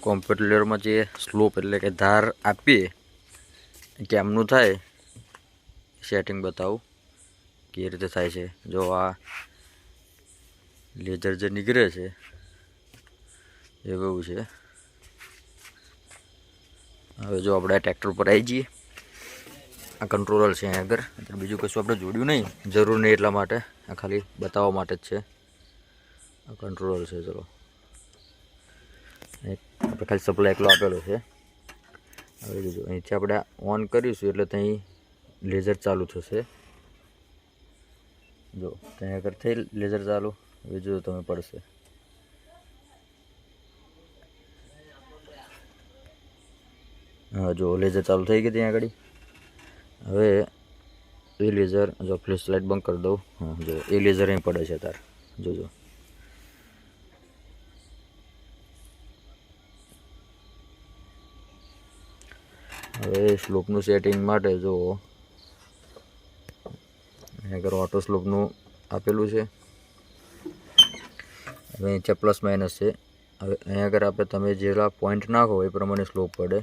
કોમ્પ્યુટરમાં જે સ્લોપ એટલે કે ધાર આપીએ કેમનું થાય સેટિંગ બતાવું કે રીતે થાય છે. જો આ લેઝર જે નીકળે છે એવું છે? હવે જો આપણે ટ્રેક્ટર પર આવી જઈએ, આ કંટ્રોલર છે અહીંયા આગળ બીજું કશું આપણે જોડ્યું નહીં, જરૂર નહીં એટલા માટે, આ ખાલી બતાવવા માટે જ છે. આ કંટ્રોલર છે, ચલો. આપણે ખાલી સપ્લાય એકલો આપેલો છે. હવે જોજો અહીંથી આપણે ઓન કરીશું એટલે ત્યાં લેઝર ચાલુ થશે. જો ત્યાં આગળ થઈ લેઝર ચાલુ. હવે જો તમે પડશે. હા, જો લેઝર ચાલુ થઈ ગઈ ત્યાં આગળ. હવે એ લેઝર જો ફ્લેશ લાઇટ બંધ કરી દઉં. હા, જો, એ લેઝર અહીં પડે છે તાર જોજો. હવે સ્લોપનું સેટિંગ માટે જો અહીંયા આગળ ઓટો સ્લોપનું આપેલું છે. હવે અહીંયા પ્લસ માઇનસ છે. હવે અહીંયા આગળ આપણે તમે જેટલા પોઈન્ટ નાખો એ પ્રમાણે સ્લોપ પડે.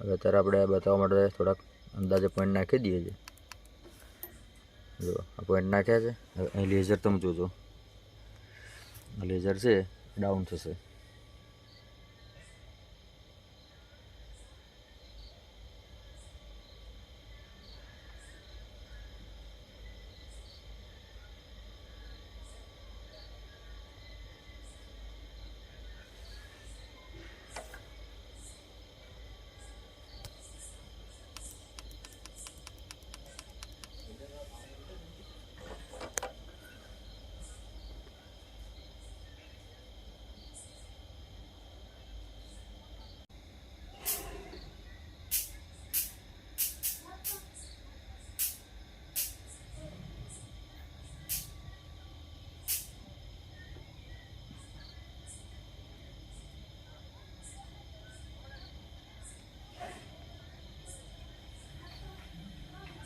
હવે અત્યારે આપણે બતાવવા માટે થોડાક અંદાજે પોઈન્ટ નાખી દઈએ છીએ. જો, આ પોઈન્ટ નાખ્યા છે. હવે અહીં લેઝર તમે જોજો. લેઝર છે ડાઉન થશે.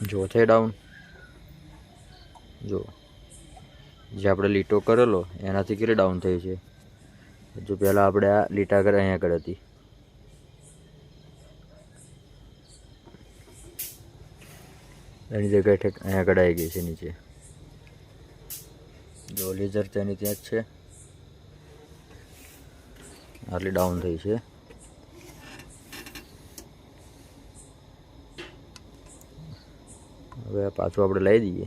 જો થઈ ડાઉન જો જે આપણે લીટો કરેલો, એનાથી કેટલી ડાઉન થઈ છે? જો પહેલાં આપણે આ લીટા કરે અહીંયા આગળ હતી. એની જગ્યાએ ઠેક અહીંયા આગળ આવી ગઈ છે, નીચે. જો લેઝર તેની ત્યાં જ છે. આટલી ડાઉન થઈ છે. હવે પાછું આપણે લઈ દઈએ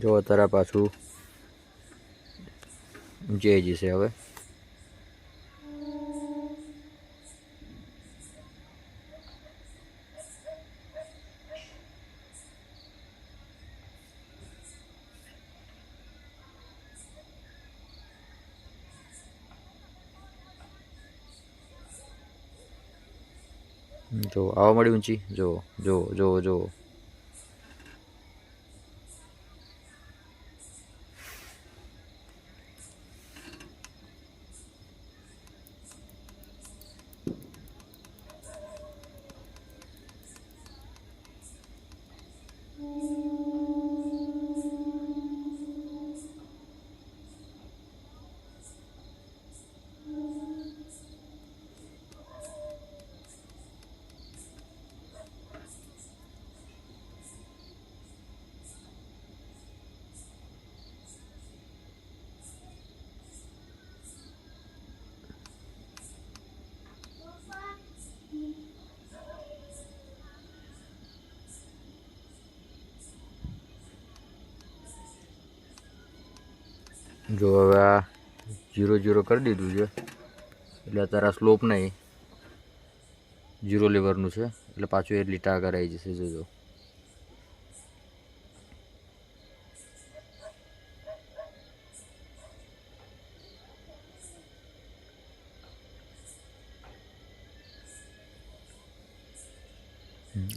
જો અત્યારે પાછું જે જશે હવે. જો આવવા મળી ઊંચી? જો જો જો જો. જો હવે આ જીરો જીરો કરી દીધું છે. એટલે અત્યારે આ સ્લોપ નહીં. જીરો લેવરનું છે. એટલે પાછું એ લીટા આગળ આવી જશે જોજો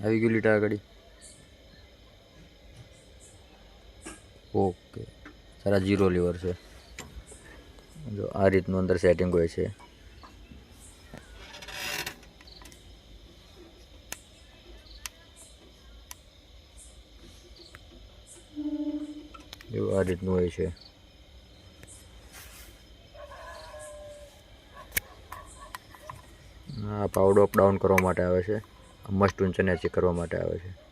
આવી ગયું લીટા આગળ. સારા જીરો લીવર છે. જો આ રીતનું અંદર સેટિંગ હોય છે. એવું આ રીતનું હોય છે. આ પાવડો અપ ડાઉન કરવા માટે આવે છે. મસ્ટ ઊંચે ચેક કરવા માટે આવે છે.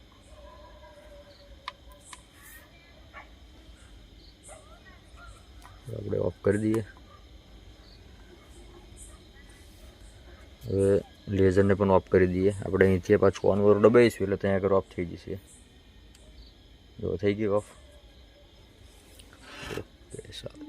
આપણે ઓફ કરી દઈએ. હવે લેઝરને પણ ઓફ કરી દઈએ. આપણે અહીંથી પાછું ઓનવર દબાવીશું એટલે ત્યાં આગળ ઓફ થઈ જશે. જો, થઈ ગયું ઓફ ઓકે, સારું.